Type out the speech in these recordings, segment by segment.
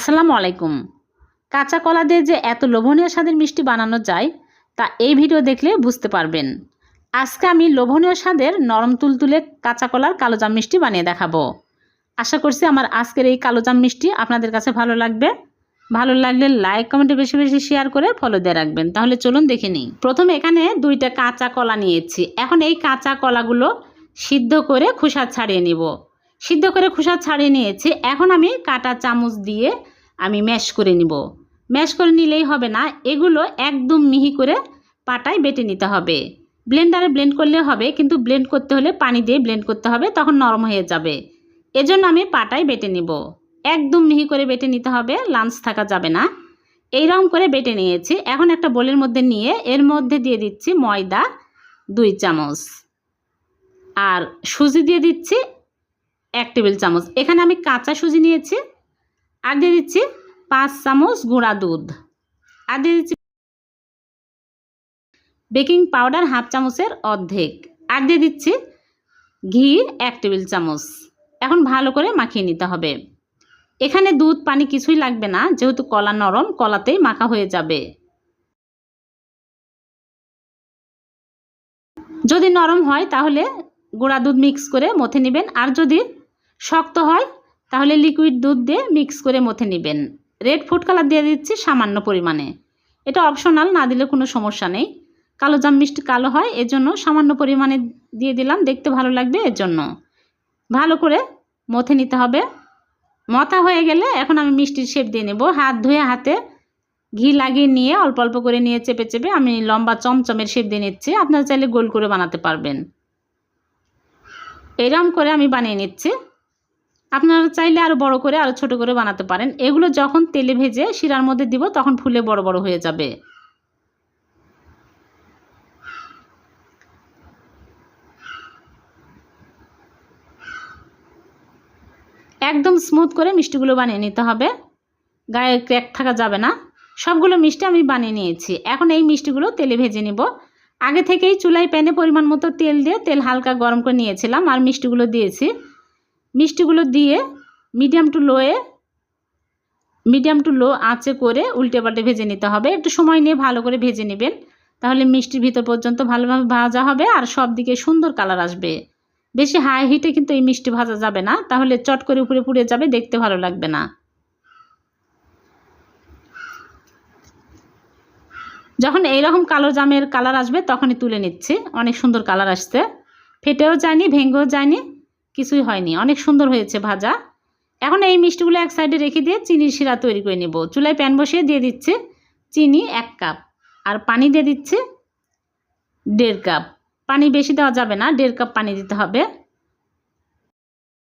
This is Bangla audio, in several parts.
আসসালামু আলাইকুম। কাঁচা কলা দিয়ে যে এত লোভনীয় স্বাদের মিষ্টি বানানো যায়, তা এই ভিডিও দেখলে বুঝতে পারবেন। আজকে আমি লোভনীয় স্বাদের নরম তুলতুলে কাঁচা কলার কালোজাম মিষ্টি বানিয়ে দেখাবো। আশা করছি আমার আজকের এই কালোজাম মিষ্টি আপনাদের কাছে ভালো লাগবে। ভালো লাগলে লাইক, কমেন্টে বেশি বেশি শেয়ার করে ফলো দিয়ে রাখবেন। তাহলে চলুন দেখে নিই। প্রথমে এখানে দুইটা কাঁচা কলা নিয়েছি। এখন এই কাঁচা কলাগুলো সিদ্ধ করে খোসা ছাড়িয়ে নিব। সিদ্ধ করে খোসা ছাড়িয়ে নিয়েছি। এখন আমি কাটা চামচ দিয়ে আমি ম্যাশ করে নিব। ম্যাশ করে নিলেই হবে না, এগুলো একদম মিহি করে পাটায় বেটে নিতে হবে। ব্লেন্ডারে ব্লেন্ড করলে হবে, কিন্তু ব্লেন্ড করতে হলে পানি দিয়ে ব্লেন্ড করতে হবে, তখন নরম হয়ে যাবে। এজন্য আমি পাটায় বেটে নিব। একদম মিহি করে বেটে নিতে হবে, লাঞ্চ থাকা যাবে না। এইরকম করে বেটে নিয়েছি। এখন একটা বোলের মধ্যে নিয়ে, এর মধ্যে দিয়ে দিচ্ছি ময়দা দুই চামচ। আর সুজি দিয়ে দিচ্ছি এক টেবিল চামচ। এখানে আমি কাঁচা সুজি নিয়েছি আর দিয়ে দিচ্ছি পাঁচ চামচ গুঁড়া দুধ। আর দিয়ে দিচ্ছি বেকিং পাউডার হাফ চামচের অর্ধেক। আর দিয়ে দিচ্ছি ঘি এক টেবিল চামচ। এখন ভালো করে মাখিয়ে নিতে হবে। এখানে দুধ, পানি কিছুই লাগবে না, যেহেতু কলা নরম, কলাতেই মাখা হয়ে যাবে। যদি নরম হয় তাহলে গুঁড়া দুধ মিক্স করে মথে নেবেন। আর যদি শক্ত হয় তাহলে লিকুইড দুধ দিয়ে মিক্স করে মথে নেবেন। রেড ফুড কালার দিয়ে দিচ্ছি সামান্য পরিমাণে। এটা অপশনাল না দিলে কোনো সমস্যা নেই। কালো জাম মিষ্টি কালো হয়, এজন্য সামান্য পরিমাণে দিয়ে দিলাম, দেখতে ভালো লাগবে এর জন্য ভালো করে মথে নিতে হবে। মথা হয়ে গেলে এখন আমি মিষ্টির শেপ দিয়ে নেব। হাত ধুয়ে হাতে ঘি লাগিয়ে নিয়ে অল্প অল্প করে নিয়ে চেপে চেপে আমি লম্বা চমচমের শেপ দিয়ে নিচ্ছি। আপনারা চাইলে গোল করে বানাতে পারবেন। এরম করে আমি বানিয়ে নিচ্ছি। আপনারা চাইলে আরও বড় করে আরও ছোট করে বানাতে পারেন। এগুলো যখন তেলে ভেজে শিরার মধ্যে দিব, তখন ফুলে বড় বড় হয়ে যাবে। একদম স্মুথ করে মিষ্টিগুলো বানিয়ে নিতে হবে। গায়ে ক্র্যাক থাকা যাবে না। সবগুলো মিষ্টি আমি বানিয়ে নিয়েছি। এখন এই মিষ্টিগুলো তেলে ভেজে নিব। আগে থেকেই চুলায় প্যানে পরিমাণ মতো তেল দিয়ে তেল হালকা গরম করে নিয়েছিলাম আর মিষ্টিগুলো দিয়েছি। মিষ্টিগুলো দিয়ে মিডিয়াম টু লোয়ে মিডিয়াম টু লো আঁচে করে উল্টে পাল্টে ভেজে নিতে হবে। একটু সময় নিয়ে ভালো করে ভেজে নেবেন। তাহলে মিষ্টির ভিতর পর্যন্ত ভালোভাবে ভাজা হবে আর সব দিকে সুন্দর কালার আসবে। বেশি হাই হিটে কিন্তু এই মিষ্টি ভাজা যাবে না। তাহলে চট করে উপরে পুড়ে যাবে, দেখতে ভালো লাগবে না। যখন এইরকম কালো জামের কালার আসবে, তখনই তুলে নিচ্ছি। অনেক সুন্দর কালার আসছে। ফেটেও যায়নি ভেঙ্গেও যায়নি। কিছুই হয়নি। অনেক সুন্দর হয়েছে ভাজা। এখন এই মিষ্টিগুলো এক সাইডে রেখে দিয়ে চিনির শিরা তৈরি করে নেব। চুলায় প্যান বসিয়ে দিয়ে দিচ্ছে চিনি এক কাপ আর পানি দিয়ে দিচ্ছে দেড় কাপ। পানি বেশি দেওয়া যাবে না, দেড় কাপ পানি দিতে হবে।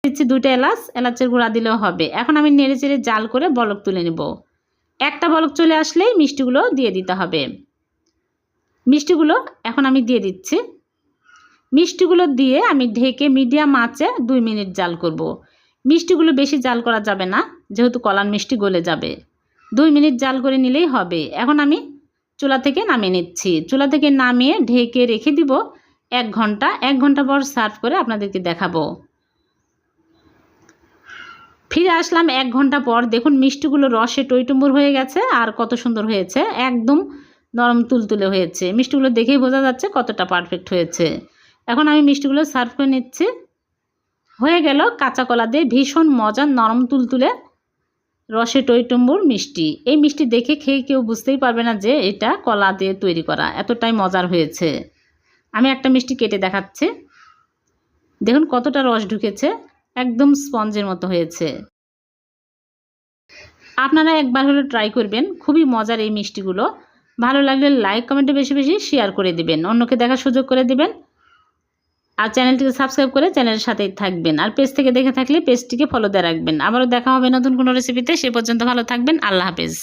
দিচ্ছি দুটো এলাচ, এলাচের গুঁড়া দিলেও হবে। এখন আমি নেড়ে চেড়ে জাল করে বলক তুলে নেব। একটা বলক চলে আসলেই মিষ্টিগুলো দিয়ে দিতে হবে। মিষ্টিগুলো এখন আমি দিয়ে দিচ্ছি। মিষ্টিগুলো দিয়ে আমি ঢেকে মিডিয়াম আঁচে দুই মিনিট জাল করব। মিষ্টিগুলো বেশি জাল করা যাবে না, যেহেতু কলার মিষ্টি গলে যাবে। দুই মিনিট জাল করে নিলেই হবে। এখন আমি চুলা থেকে নামিয়ে নিচ্ছি। চুলা থেকে নামিয়ে ঢেকে রেখে দিব এক ঘণ্টা। এক ঘণ্টা পর সার্ভ করে আপনাদেরকে দেখাবো। ফিরে আসলাম এক ঘণ্টা পর। দেখুন, মিষ্টিগুলো রসে টইটুম্বুর হয়ে গেছে আর কত সুন্দর হয়েছে। একদম নরম তুলতুলে হয়েছে। মিষ্টিগুলো দেখেই বোঝা যাচ্ছে কতটা পারফেক্ট হয়েছে। এখন আমি মিষ্টিগুলো সার্ভ করে নিচ্ছি। হয়ে গেল কাঁচা কলা দিয়ে ভীষণ মজার নরম তুলতুলে রসে টইটুম্বুর মিষ্টি। এই মিষ্টি দেখে খেয়ে কেউ বুঝতেই পারবে না যে এটা কলা দিয়ে তৈরি করা। এতটাই মজার হয়েছে। আমি একটা মিষ্টি কেটে দেখাচ্ছি। দেখুন কতটা রস ঢুকেছে। একদম স্পঞ্জের মতো হয়েছে। আপনারা একবার হলে ট্রাই করবেন। খুবই মজার এই মিষ্টিগুলো। ভালো লাগলে লাইক কমেন্টে বেশি বেশি শেয়ার করে দিবেন। অন্যকে দেখার সুযোগ করে দিবেন। আর চ্যানেলটিকে সাবস্ক্রাইব করে চ্যানেলের সাথেই থাকবেন। আর পেজ থেকে দেখে থাকলে পেজটিকে ফলো দিয়ে রাখবেন। আবারও দেখা হবে নতুন কোনো রেসিপিতে সে পর্যন্ত ভালো থাকবেন। আল্লাহ হাফেজ।